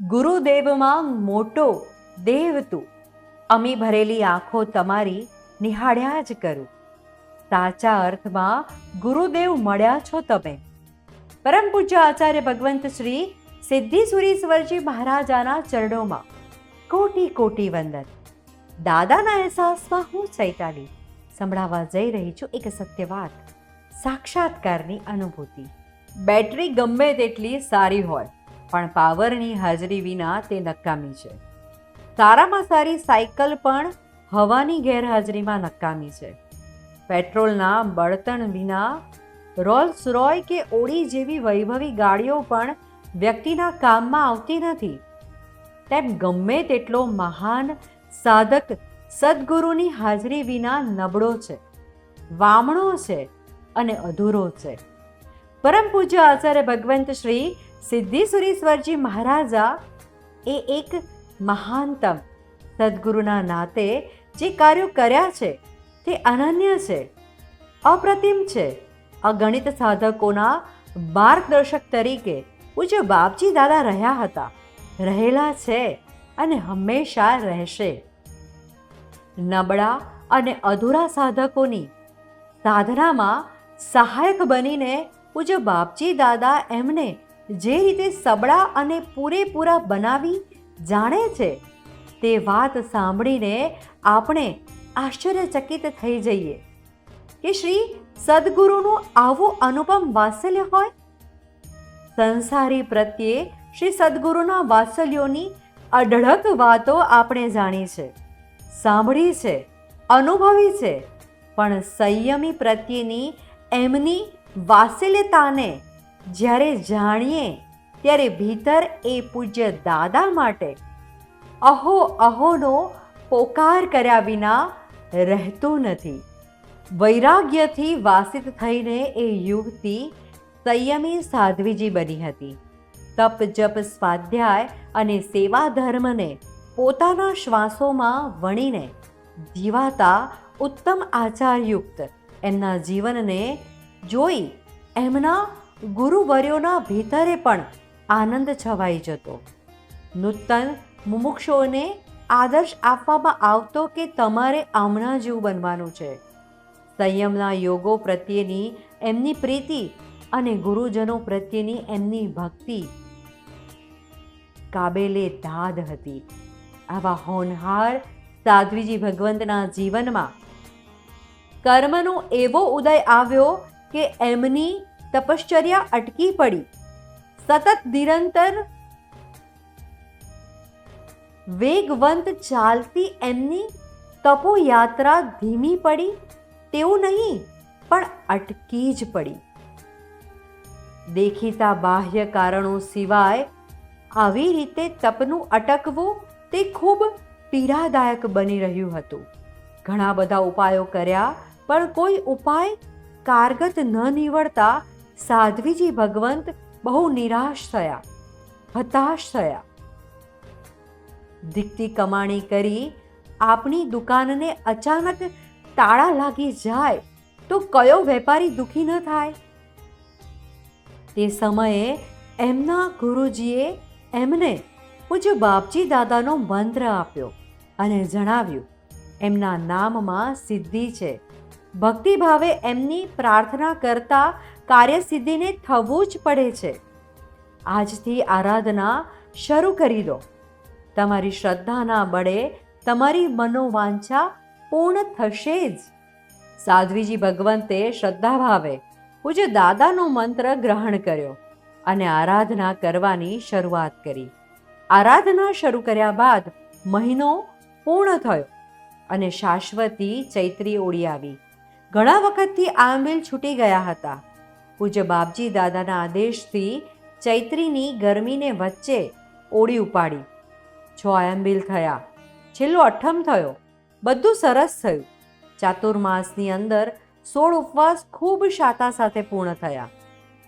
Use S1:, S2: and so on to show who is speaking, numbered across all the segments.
S1: ગુરુદેવમાં મોટો દેવ તું. અમી ભરેલી આંખો તમારી નિહાળ્યા જ કરું. સાચા અર્થમાં ગુરુદેવ મળ્યા છો તમે. પરમ પૂજ્ય આચાર્ય ભગવંત શ્રી સિદ્ધિ સુરીશ્વરજી મહારાજાના ચરણોમાં કોટી કોટી વંદન. દાદાના અહેસાસમાં હું ચૈતાલી. સંભળાવવા જઈ રહી છું એક સત્ય વાત, સાક્ષાત્કારની અનુભૂતિ. બેટરી ગમે તેટલી સારી હોય, પણ પાવરની હાજરી વિના તે નકામી છે. સારામાં સારી સાયકલ પણ હવાની ગેરહાજરીમાં નકામી છે. પેટ્રોલના બળતણ વિના રોલ્સ રોય કે ઓડી જેવી વૈભવી ગાડીઓ પણ વ્યક્તિના કામમાં આવતી નથી. તેમ ગમે તેટલો મહાન સાધક સદગુરુની હાજરી વિના નબળો છે. વામણો છે અને અધૂરો છે. પરમ પૂજ્ય આચાર્ય ભગવંત શ્રી સિદ્ધિ સુરીશ્વરજી મહારાજા એ એક મહાનતમ સદગુરુના નાતે જે કાર્યો કર્યા છે તે અનન્ય છે, અપ્રતિમ છે. અગણિત સાધકોના માર્ગદર્શક તરીકે પૂજ્ય બાપજી દાદા રહ્યા હતા, રહેલા છે અને હંમેશા રહેશે. નબળા અને અધૂરા સાધકોની સાધનામાં સહાયક બનીને પૂજ્ય બાપજી દાદા એમને જે રીતે સબળા અને પૂરેપૂરા બનાવી જાણે છે, તે વાત સાંભળીને આપણે આશ્ચર્યચકિત થઈ જઈએ. કે શ્રી સદગુરુનું આવું અનુપમ વાત્સલ્ય હોય? સંસારી પ્રત્યે શ્રી સદગુરુના વાત્સલ્યોની અઢળક વાતો આપણે જાણી છે સાંભળી છે અનુભવી છે, પણ સંયમી પ્રત્યેની એમની વાત્સલ્યતાને જ્યારે જાણીએ, ત્યારે ભીતર એ પૂજ્ય દાદા માટે અહો અહોનો પોકાર કર્યા વિના રહેતું નથી. વૈરાગ્યથી વાસિત થઈને એ યુવતી સંયમી સાધ્વીજી બની હતી. તપ જપ સ્વાધ્યાય અને સેવા ધર્મને પોતાના શ્વાસોમાં વણીને જીવાતા ઉત્તમ આચારયુક્ત એમના જીવનને જોઈ એમના ગુરુવર્યોના ભીતરે પણ આનંદ છવાઈ જતો. નૂતન મુમુક્ષોને આદર્શ આપવામાં આવતો કે તમારે હમણાં જેવું બનવાનું છે. સંયમના યોગો પ્રત્યેની એમની પ્રીતિ અને ગુરુજનો પ્રત્યેની એમની ભક્તિ. કાબેલે દાદ હતી. આવા હોનહાર સાધ્વીજી ભગવંતના જીવનમાં કર્મનો એવો ઉદય આવ્યો કે એમની તપશ્ચર્યા અટકી પડી. સતત નિરંતર વેગવંત ચાલતી એમની તપોયાત્રા ધીમી પડી, તેવું નહીં, પણ અટકી જ પડી. દેખીતા બાહ્ય કારણો સિવાય આવી રીતે તપનું અટકવું તે ખૂબ પીડાદાયક બની રહ્યું હતું. ઘણા બધા ઉપાયો કર્યા, પણ કોઈ ઉપાય કારગત ન નીવડતા સાધ્વીજી ભગવંત બહુ નિરાશ થયા, હતાશ થયા. દીકતી કમાણી કરી આપણી દુકાનને અચાનક તાળા લાગી જાય તો કયો વેપારી દુઃખી ન થાય? તે સમયે એમના ગુરુજીએ એમને પૂજ્ય બાપજી દાદાનો મંત્ર આપ્યો અને જણાવ્યું, એમના નામમાં સિદ્ધિ છે. ભક્તિભાવે એમની પ્રાર્થના કરતા કાર્યસિદ્ધિને થવું જ પડે છે. આજથી આરાધના શરૂ કરી દો. તમારી શ્રદ્ધાના બળે તમારી મનોવાંછા પૂર્ણ થશે જ. સાધ્વીજી ભગવંતે શ્રદ્ધાભાવે પૂજ્ય દાદાનો મંત્ર ગ્રહણ કર્યો અને આરાધના કરવાની શરૂઆત કરી. આરાધના શરૂ કર્યા બાદ મહિનો પૂર્ણ થયો અને શાશ્વતી ચૈત્રી ઓળી આવી. ઘણા વખતથી આંબેલ છૂટી ગયા હતા. પૂજ્ય બાપજી દાદાના આદેશથી ચૈત્રીની ગરમીને વચ્ચે ઓળી ઉપાડી. છ આયંબિલ થયા. છેલ્લો અઠમ થયો. બધું સરસ થયું. ચાતુર્માસની અંદર સોળ ઉપવાસ ખૂબ શાતા સાથે પૂર્ણ થયા.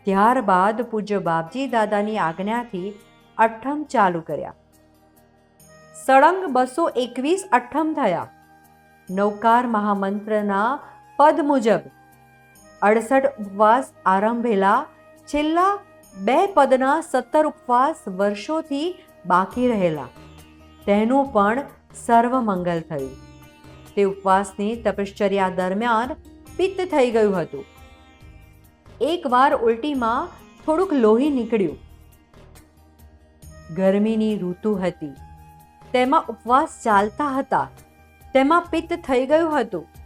S1: ત્યારબાદ પૂજ્ય બાપજી દાદાની આજ્ઞાથી અઠમ ચાલુ કર્યા. સળંગ બસો એકવીસ અઠ્ઠમ થયા. નૌકાર મહામંત્રના પદ મુજબ અડસઠ ઉપવાસ આરંભેલા છેલ્લા બે પદના સત્તર ઉપવાસ વર્ષોથી બાકી રહેલા. તેનું પણ સર્વમંગલ થયું. તે ઉપવાસની તપશ્ચર્યા દરમિયાન પિત્ત થઈ ગયું હતું. એકવાર ઉલટીમાં થોડુંક લોહી નીકળ્યું. ગરમીની ઋતુ હતી. તેમાં ઉપવાસ ચાલતા હતા. તેમાં પિત્ત થઈ ગયું હતું.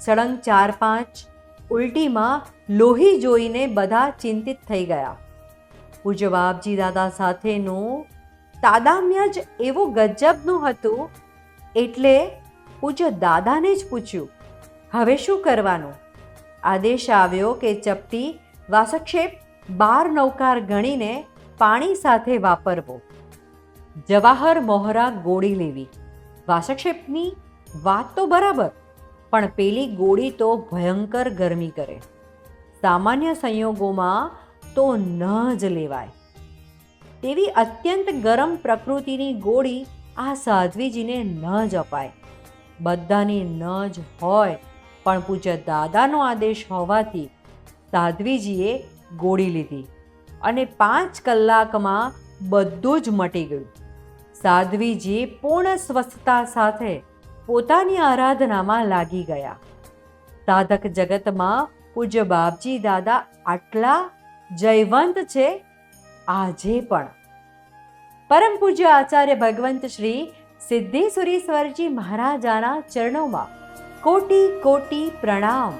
S1: સળંગ ચાર પાંચ, ઉલટીમાં લોહી જોઈને બધા ચિંતિત થઈ ગયા. પૂજ્ય બાપજી દાદા સાથેનું તાદામ્ય જ એવું ગજબનું હતું, એટલે પૂજ્ય દાદાને જ પૂછ્યું, હવે શું કરવાનું? આદેશ આવ્યો કે ચપટી વાસક્ષેપ બાર નૌકાર ગણીને પાણી સાથે વાપરવો. જવાહર મોહરા ગોળી લેવી. વાસક્ષેપની વાત તો બરાબર પણ પેલી ગોળી તો ભયંકર ગરમી કરે. સામાન્ય સંયોગોમાં તો ન જ લેવાય. તેવી અત્યંત ગરમ પ્રકૃતિની ગોળી આ સાધ્વીજીને ન જ અપાય. બધાની ન જ હોય, પણ પૂજ્ય દાદાનો આદેશ હોવાથી સાધ્વીજીએ ગોળી લીધી અને પાંચ કલાકમાં બધું જ મટી ગયું. સાધ્વીજી પૂર્ણ સ્વસ્થતા સાથે પોતાની આરાધનામાં લાગી ગયા. સાધક જગતમાં પૂજ્ય બાપજી દાદા આટલા જયવંત છે, આજે પણ. પરમ પૂજ્ય આચાર્ય ભગવંત શ્રી સિદ્ધેશ્વરીશ્વરજી મહારાજાના ચરણોમાં કોટી કોટી પ્રણામ.